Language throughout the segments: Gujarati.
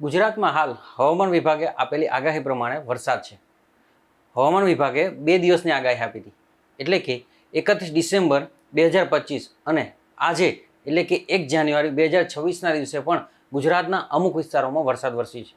ગુજરાતમાં હાલ હવામાન વિભાગે આપેલી આગાહી પ્રમાણે વરસાદ છે. હવામાન વિભાગે બે દિવસની આગાહી આપી હતી. એટલે કે એકત્રીસ ડિસેમ્બર બે હજાર પચીસ અને આજે એટલે કે એક જાન્યુઆરી બે હજાર છવ્વીસના દિવસે પણ ગુજરાતના અમુક વિસ્તારોમાં વરસાદ વરસી છે.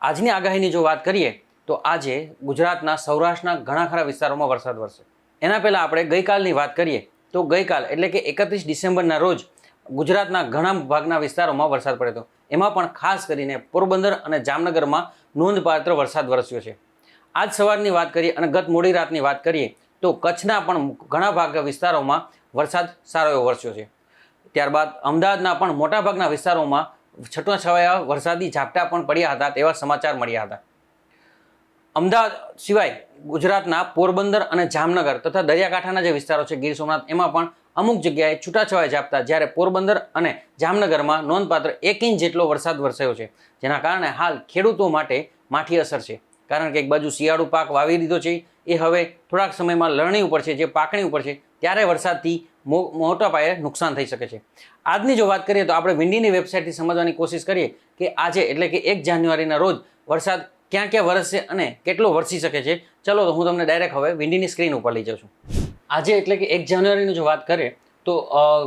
આજની આગાહીની જો વાત કરીએ તો આજે ગુજરાતના સૌરાષ્ટ્રના ઘણા ખરા વિસ્તારોમાં વરસાદ વરસે એના પહેલાં આપણે ગઈકાલની વાત કરીએ તો ગઈકાલ એટલે કે એકત્રીસ ડિસેમ્બરના રોજ ગુજરાતના ઘણા ભાગના વિસ્તારોમાં વરસાદ પડ્યો હતો. એમાં પણ ખાસ કરીને પોરબંદર અને જામનગરમાં નોંધપાત્ર વરસાદ વરસ્યો છે. આજ સવારની વાત કરીએ અને ગત મોડી રાતની વાત કરીએ તો કચ્છના પણ ઘણા ભાગ વિસ્તારોમાં વરસાદ સારો એવો વરસ્યો છે. ત્યારબાદ અમદાવાદના પણ મોટાભાગના વિસ્તારોમાં છૂટાછવાયા વરસાદી ઝાપટા પણ પડ્યા હતા તેવા સમાચાર મળ્યા હતા. અમદાવાદ સિવાય ગુજરાતના પોરબંદર અને જામનગર તથા દરિયાકાંઠાના જે વિસ્તારો છે ગીર સોમનાથ, એમાં પણ અમુક જગ્યાએ છૂટાછવાયા ઝાપટા જ્યારે પોરબંદર અને જામનગરમાં નોંધપાત્ર એક ઇંચ જેટલો વરસાદ વરસ્યો છે, જેના કારણે હાલ ખેડૂતો માટે માઠી અસર છે. કારણ કે એક બાજુ શિયાળુ પાક વાવી દીધો છે, એ હવે થોડાક સમયમાં લણણી ઉપર છે, જે પાકણી ઉપર છે, ત્યારે વરસાદથી મોટા પાયે નુકસાન થઈ શકે છે. આજની જો વાત કરીએ તો આપણે વિન્ડીની વેબસાઇટથી સમજવાની કોશિશ કરીએ કે આજે એટલે કે એક જાન્યુઆરીના રોજ વરસાદ ક્યાં ક્યાં વરસશે અને કેટલો વરસી શકે છે. ચલો તો હું તમને ડાયરેક્ટ હવે વિન્ડીની સ્ક્રીન ઉપર લઈ જાઉં છું. આજે એટલે કે એક જાન્યુઆરીની જો વાત કરીએ, તો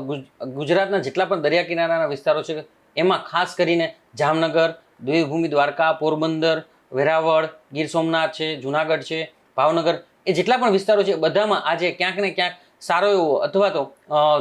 ગુજ- ગુજરાતના જેટલા પણ દરિયા કિનારાના વિસ્તારો છે, એમાં ખાસ કરીને જામનગર, દેવભૂમિ, દ્વારકા, પોરબંદર, વેરાવળ, ગીર સોમનાથ છે, જુનાગઢ છે, ભાવનગર, એ જેટલા પણ વિસ્તારો છે બધામાં આજે ક્યાંક ને ક્યાંક સારો એવો અથવા તો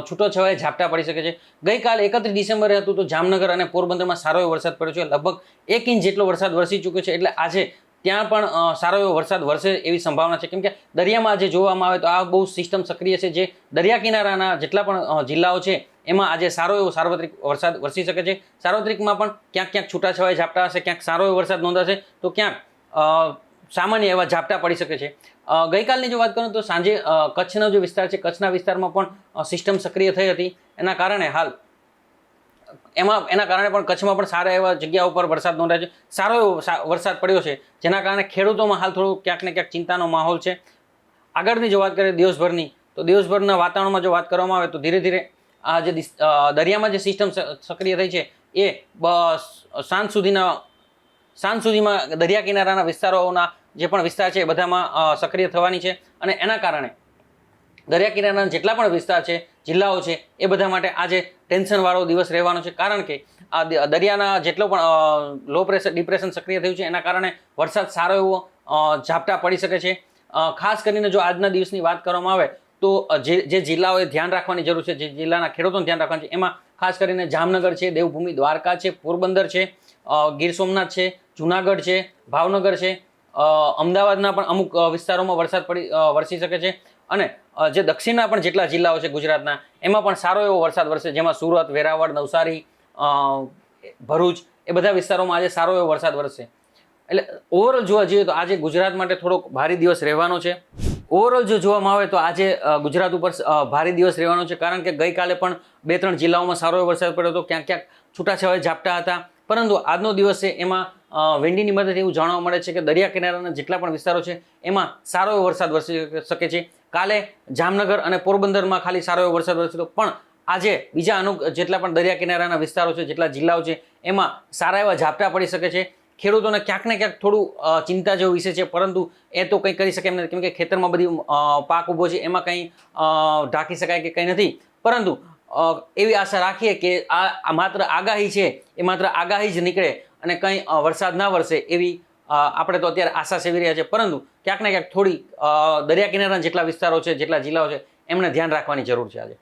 છૂટો છવાય ઝાપટા પડી શકે છે. ગઈકાલ એકત્રીસ ડિસેમ્બરે હતું તો જામનગર અને પોરબંદરમાં સારો એવો વરસાદ પડ્યો છે. લગભગ એક ઇંચ જેટલો વરસાદ વરસી ચૂક્યો છે. એટલે આજે ત્યાં પણ સારો એવો વરસાદ વરસે એવી સંભાવના છે. કેમ કે દરિયામાં આજે જોવામાં આવે તો આ બહુ સિસ્ટમ સક્રિય છે જે દરિયા કિનારાના જેટલા પણ જિલ્લાઓ છે, એમાં આજે સારો એવો સાર્વત્રિક વરસાદ વરસી શકે છે. સાર્વત્રિકમાં પણ ક્યાંક ક્યાંક છૂટાછવાયા ઝાપટા હશે, ક્યાંક સારો એવો વરસાદ નોંધાશે, તો ક્યાંક સામાન્ય એવા ઝાપટા પડી શકે છે. ગઈકાલની જો વાત કરું તો સાંજે કચ્છનો જે વિસ્તાર છે, કચ્છના વિસ્તારમાં પણ સિસ્ટમ સક્રિય થઈ હતી. એના કારણે હાલ એમાં, એના કારણે પણ કચ્છમાં પણ સારા એવા જગ્યા ઉપર વરસાદ નોંધાય છે. સારો એવો વરસાદ પડ્યો છે, જેના કારણે ખેડૂતોમાં હાલ થોડું ક્યાંક ને ક્યાંક ચિંતાનો માહોલ છે. આગળની જો વાત કરીએ દિવસભરની, તો દિવસભરના વાતાવરણમાં જો વાત કરવામાં આવે તો ધીરે ધીરે આ જે દરિયામાં જે સિસ્ટમ સક્રિય થઈ છે, એ સાંજ સુધીના, સાંજ સુધીમાં દરિયા કિનારાના વિસ્તારોના જે પણ વિસ્તાર છે, એ બધામાં સક્રિય થવાની છે. અને એના કારણે દરિયા કિનારાના જેટલા પણ વિસ્તાર છે, જિલ્લાઓ છે, એ બધા માટે આજે ટેન્શનવાળો દિવસ રહેવાનો છે. કારણ કે આ દરિયાના જેટલો પણ લો પ્રેશર ડિપ્રેશન સક્રિય થયું છે, એના કારણે વરસાદ સારો એવો ઝાપટા પડી શકે છે. ખાસ કરીને જો આજના દિવસની વાત કરવામાં આવે, તો જે જે જિલ્લાઓએ ધ્યાન રાખવાની જરૂર છે, જે જિલ્લાના ખેડૂતોને ધ્યાન રાખવાનું છે, એમાં ખાસ કરીને જામનગર છે, દેવભૂમિ દ્વારકા છે, પોરબંદર છે ગીર સોમનાથ છે, જુનાગઢ છે, ભાવનગર છે અમદાવાદના પણ અમુક વિસ્તારોમાં વરસાદ પડી વરસી શકે છે. અને જે દક્ષિણના પણ જેટલા જિલ્લાઓ છે ગુજરાતના, એમાં પણ સારો એવો વરસાદ વરસે, જેમાં સુરત, વેરાવળ, નવસારી ભરૂચ, એ બધા વિસ્તારોમાં આજે સારો એવો વરસાદ વરસશે એટલે ઓવરઓલ જોવા જઈએ તો આજે ગુજરાત માટે થોડોક ભારે દિવસ રહેવાનો છે. ઓવરઓલ જો જોવામાં આવે તો આજે ગુજરાત ઉપર ભારે દિવસ રહેવાનો છે, કારણ કે ગઈકાલે પણ બે ત્રણ જિલ્લાઓમાં સારો એવો વરસાદ પડ્યો હતો, ક્યાંક ક્યાંક છૂટાછવાયા ઝાપટા હતા. પરંતુ આજનો દિવસ છે એમાં વેન્ડીની મદદથી એવું જાણવા મળે છે કે દરિયા કિનારાના જેટલા પણ વિસ્તારો છે, એમાં સારો એવો વરસાદ વરસી શકે છે. કાલે જામનગર અને પોરબંદરમાં ખાલી સારો એવો વરસાદ વરસ્યો પણ આજે બીજા અનુક જેટલા પણ દરિયા કિનારાના વિસ્તારો છે, જેટલા જિલ્લાઓ છે, એમાં સારા એવા ઝાપટા પડી શકે છે. ખેડૂતોને ક્યાંક ને ક્યાંક થોડું ચિંતા જેવો વિષય છે, પરંતુ એ તો કંઈ કરી શકે એમ નથી. કેમ કે ખેતરમાં બધી પાક ઊભો છે, એમાં કંઈ ઢાંકી શકાય કે કંઈ નથી. પરંતુ એવી આશા રાખીએ કે આ માત્ર આગાહી છે, એ માત્ર આગાહી જ નીકળે અને કંઈ વરસાદ ના વરસે એવી આપણે તો અત્યારે આશા સેવી રહ્યા છે પરંતુ ક્યાંક ને ક્યાંક થોડી દરિયા કિનારાના જેટલા વિસ્તારો છે, જેટલા જિલ્લાઓ છે, એમને ધ્યાન રાખવાની જરૂર છે આજે.